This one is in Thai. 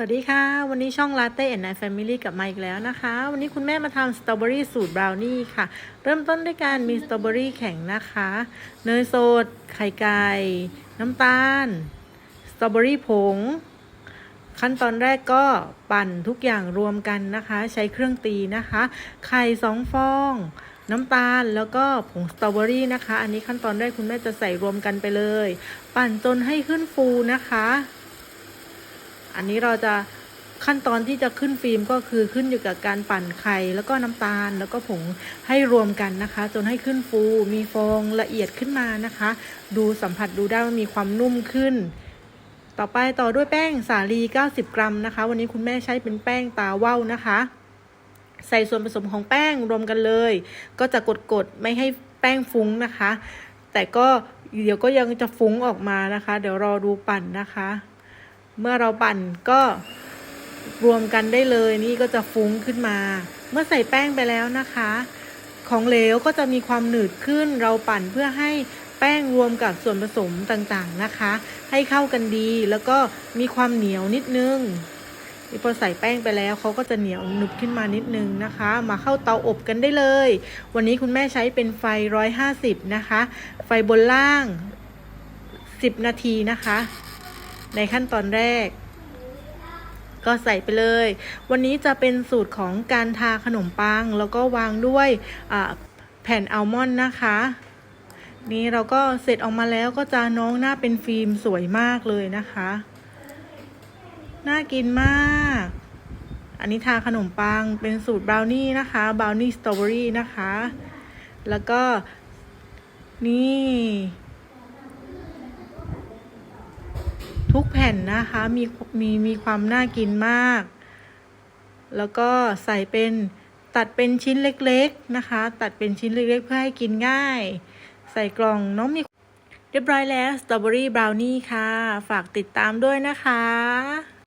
สวัสดีค่ะ วันนี้ช่อง Latte and Night Family กลับมาอีกแล้วนะคะ วันนี้คุณแม่มาทำสตรอเบอรี่สูตรบราวนี่ค่ะ เริ่มต้นด้วยการมีสตรอเบอรี่แข็งนะคะ เนยสด ไข่ไก่ น้ำตาล สตรอเบอรี่ผง ขั้นตอนแรกก็ปั่นทุกอย่างรวมกันนะคะ ใช้เครื่องตีนะคะ ไข่สองฟอง น้ำตาลแล้วก็ผงสตรอเบอรี่นะคะ อันนี้ขั้นตอนแรกคุณแม่จะใส่รวมกันไปเลย ปั่นจนให้ขึ้นฟูนะคะ อันนี้เราจะขั้นตอนที่จะขึ้นฟิล์มก็คือขึ้นอยู่กับการปั่นไข่แล้วก็น้ำตาลแล้วก็ผงให้รวมกันนะคะ จนให้ขึ้นฟู มีฟองละเอียดขึ้นมานะคะ ดูสัมผัสดูได้ว่ามีความนุ่มขึ้น ต่อไปต่อด้วยแป้งสาลี 90 กรัมนะคะ วันนี้คุณแม่ใช้เป็นแป้งตาว่าวนะคะ ใส่ส่วนผสมของแป้งรวมกันเลย ก็จะกดๆไม่ให้แป้งฟุ้งนะคะ แต่ก็เดี๋ยวก็ยังจะฟุ้งออกมานะคะ เดี๋ยวรอดูปั่นนะคะ เมื่อเราปั่นก็รวมกันได้เลยนี่ก็จะฟุ้งขึ้นมา เมื่อใส่แป้งไปแล้วนะคะ ของเหลวก็จะมีความหนืดขึ้น เราปั่นเพื่อให้แป้งรวมกับส่วนผสมต่างๆนะคะ ให้เข้ากันดีแล้วก็มีความเหนียวนิดนึงพอใส่แป้งไปแล้วเขาก็จะเหนียวหนึบขึ้นมานิดนึงนะคะ มาเข้าเตาอบกันได้เลย วันนี้คุณแม่ใช้เป็นไฟ 150 นะคะ ไฟบนล่าง 10 นาทีนะคะ ในขั้นตอนแรก ก็ใส่ไปเลย วันนี้จะเป็นสูตรของการทาขนมปัง แล้วก็วางด้วยแผ่นอัลมอนด์นะคะ นี่เราก็เสร็จออกมาแล้วก็จะน้องหน้าเป็นฟิล์มสวยมากเลยนะคะ น่ากินมาก อันนี้ทาขนมปังเป็นสูตรบราวนี่นะคะบราวนี่สตรอเบอรี่นะคะ แล้วก็นี่ ทุกแผ่นนะคะมีมีมีความน่ากินมาก แล้วก็ใส่เป็นตัดเป็นชิ้นเล็กๆนะคะ ตัดเป็นชิ้นเล็กๆ เพื่อให้กินง่าย ใส่กล่องน้องมีเรียบร้อยแล้วสตรอเบอรี่บราวนี่ค่ะ ฝากติดตามด้วยนะคะ